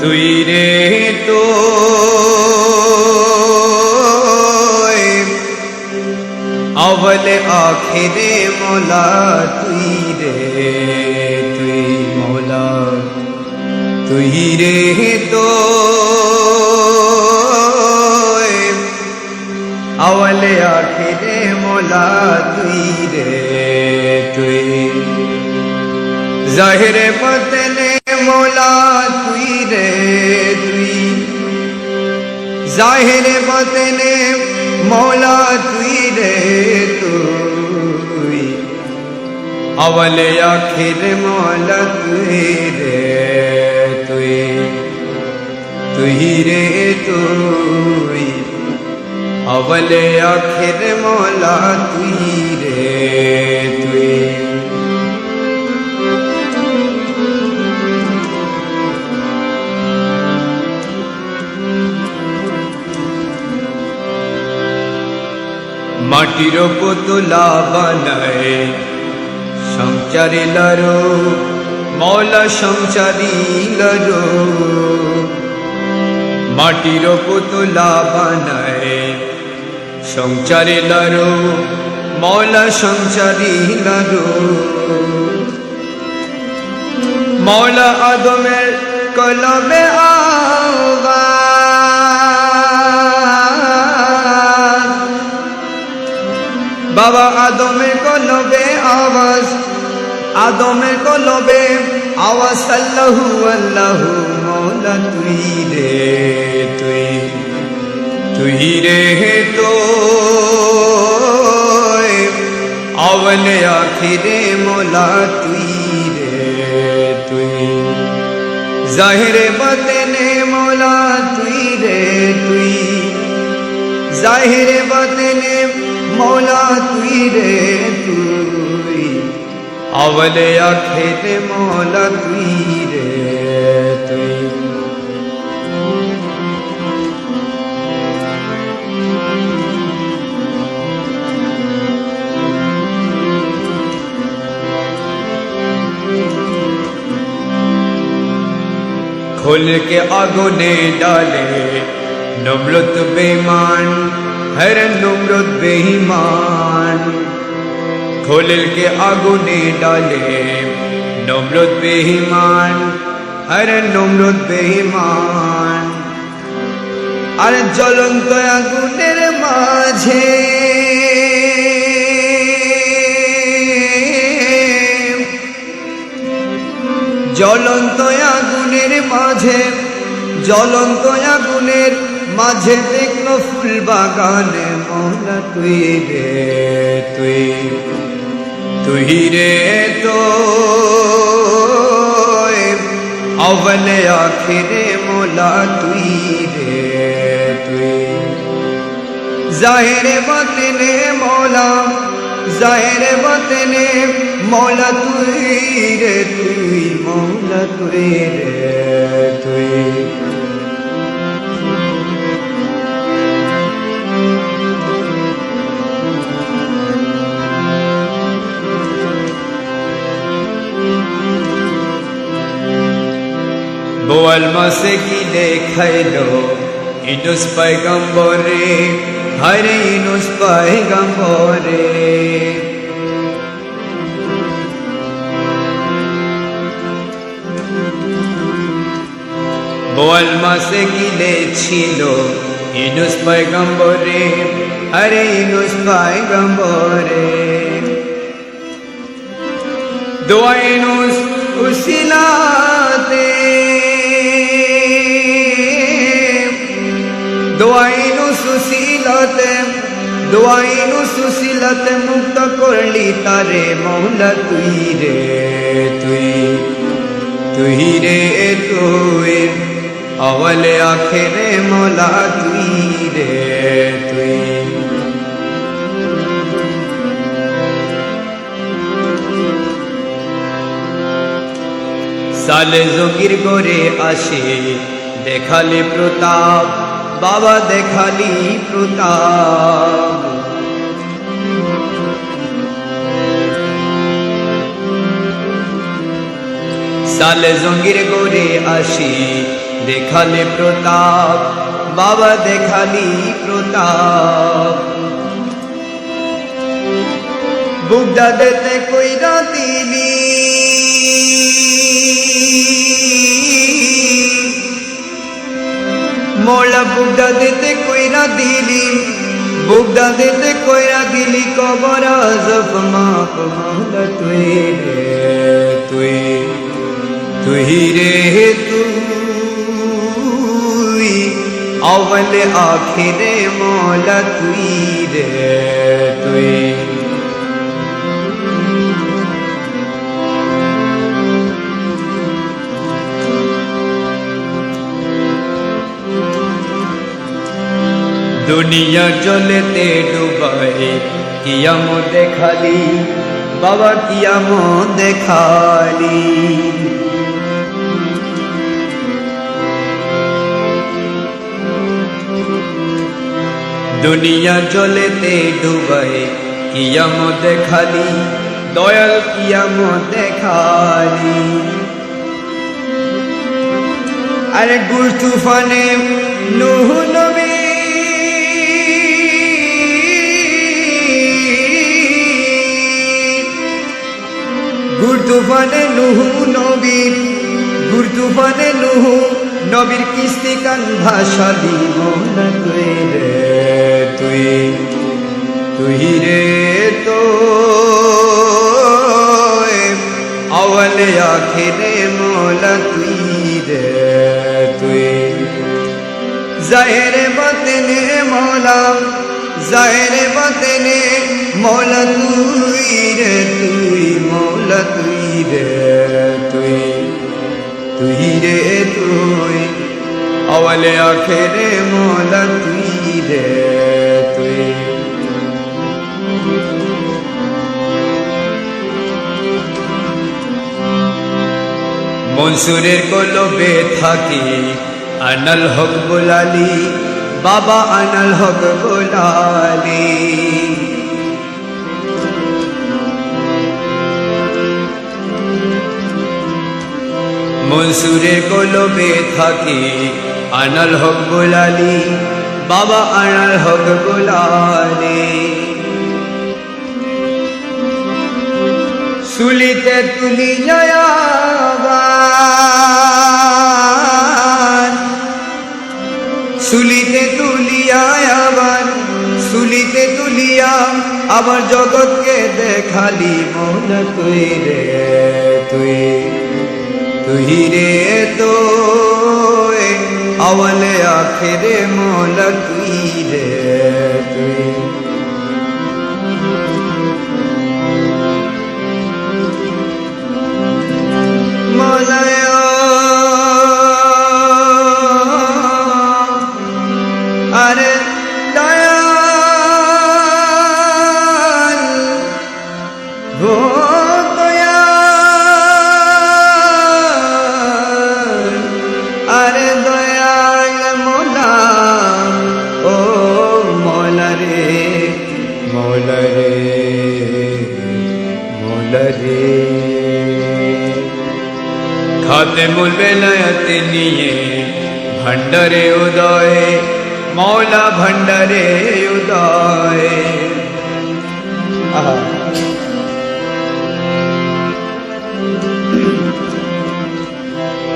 তুই রে তো অবল আখেরে মোলা, তুই রে তুই মোলা। তুই রে তো অবল আখেরে মোলা, তুই রে তুই। জাহিরে পতেন জাহের বদনে মৌলা তুই রে, তুই। অবলে আখির মৌলা তুই রে, তুই। তুই রে, তুই। অবলে আখির মৌলা তুই মাটির পুতুলা বানায়। সংচারে লরো মৌলা সংচারি লরো মাটির পুতুলা বানায়। সংচারে লরো মৌলা সংচারি লরো মৌলা আদমের কলবে আওয়াজ বাবা আদমে কলবে আওয়াজ আদমে কলবে আওয়াজ আল্লাহু আল্লাহু মৌলা তুই রে তুই তুই রে তো আওয়ালে আখিরে মৌলা তুই রে তুই জাহিরে বতনে মৌলা তুই রে তুই জাহিরে বতনে মৌলা তুই রে তুই আবলে আখেতে মৌলা তুই রে তুই খোল কে আগুনে ডালে নমলত বেমান হর নমরুদ বেঈমান। খোলকে আগুনে ডালে নমরুদ বেহিমান হর নমরুদ বেহিমান আর জ্বলন্ত আগুনের মাঝে জ্বলন্ত আগুনের মাঝে, জ্বলন্ত আগুনের মাঝে দেখ ফুল বাগানে মৌলা, তুই রে, তুই তুই রে তো অবলে আখিরে মোলা, তুই রে, তুই। জাহেরে বতনে মৌলা, জাহেরে বতনে মৌলা, তুই রে, তুই মৌলা, তুই রে, তুই। বোয়াল মাসে গিলে খাইলো ইনুস পাইগম্বরে হরে ইনুস পাইগম্বরে বোয়াল মাসে গিলে ছিল ইনুস পাইগম্বরে হরে ইনুস পাইগম্বরে দোয়া ইনুস দোয়াইনু সুশীলতে দোয়াইনু সুশীলতে মুক্ত করলি তারে মৌলা তুই রে, তুই তুই রে, তুই অবলে আখেরে মৌলা তুই রে, তুই। সালে জগির করে আসে দেখালে প্রতাপ বাবা দেখালি প্রতাপ। সালে জঙ্গির গোরে আসি, দেখালে প্রতাপ। বাবা দেখালি প্রতাপ। বুকটা দেতে কইরা দিলি না বুকটা দিতে কইরা দিলি, বুকটা দিতে কইরা দিলি, কবর আজব মাপ তুই রে, তুই তুই রে তুই অবল আখিরে মোলা তুই রে, তুই। দুনিয়া জলেতে ডুবাই কিয়াম দেখালি, বাবা কিয়াম দেখালি। দুনিয়া জলেতে ডুবাই কিয়াম দেখালি, দয়াল কিয়াম দেখালি। আরে গুর তুফানে নুহ নবী গুরুতুফানে নুহু নবীর, গুরুতুফানে নুহু নবীর কিস্তি কান ভাষা দিব তুই রে তুই তুই রে তো আওয়ালে আখেরে মোলা তুই রে তুই। জাহেরে বতনে মোলা, জাহেরে বতনে মোলা তুই রে তুই। তুই রে, তুই তুই রে, তুই। আওয়ালে আখেরে মোলা তুই রে, তুই। মনসুরের কলবে থাকি আনল হক বোলালি, বাবা আনল হক বোলালি। মনসুরের কলবে থাকি, আনাল হক গোলালি, বাবা আনাল হক গোলালি। সুলিতে তুলি জয়াবান, সুলিতে তুলিয়া আবার সুলিতে তুলিয়া আবার জগৎকে দেখালি মন তুই রে তুই। তুই রে তো আওয়ালে আখেরে মোলা রে বেলায়াতে নিয়ে ভণ্ডারে উদয় মৌলা ভণ্ডারে উদয়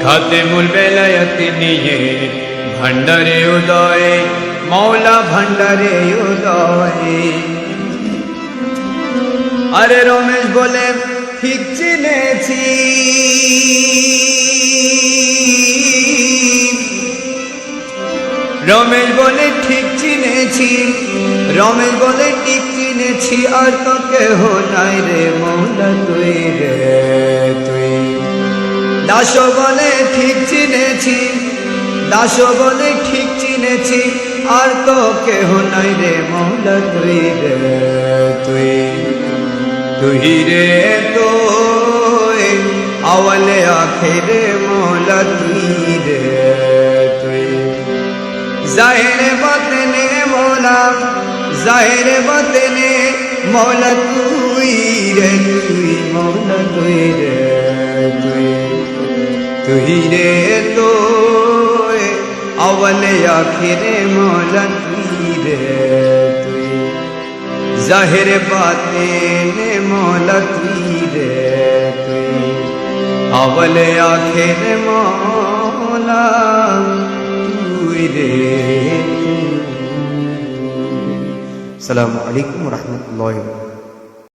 খাতে মূল বেলায়াতে নিয়ে ভণ্ডারে উদয় মৌলা ভণ্ডারে উদয় আরে রমেশ বলে ঠিক চিনেছি রমেশ বলে, ঠিক চিনেছি। রমেশ বলে, ঠিক চিনেছি, আর তো কেহ নাই রে মৌলা তুই রে, তুই। দাস বলে, ঠিক চিনেছি। দাস বলে, ঠিক চিনেছি, আর তো কেহ নাই রে মৌলা তুই রে, তুই। তুই রে তো আওয়ালে আখেরে মৌলা তুই জাহেরে বাতনে মৌলা, জাহেরে বাতনে মৌলা, তুই রে, তুই মৌলা, তুই রে, তুই তুই রে তো আওয়ালে আখিরে মৌলা, তুই রে, তুই জাহের বাতেনে মৌলা, তুই রে, তুই আওয়ালে আখিরে মৌলা তুই রে তুই। আলাইকুম রহমতুল্লাহ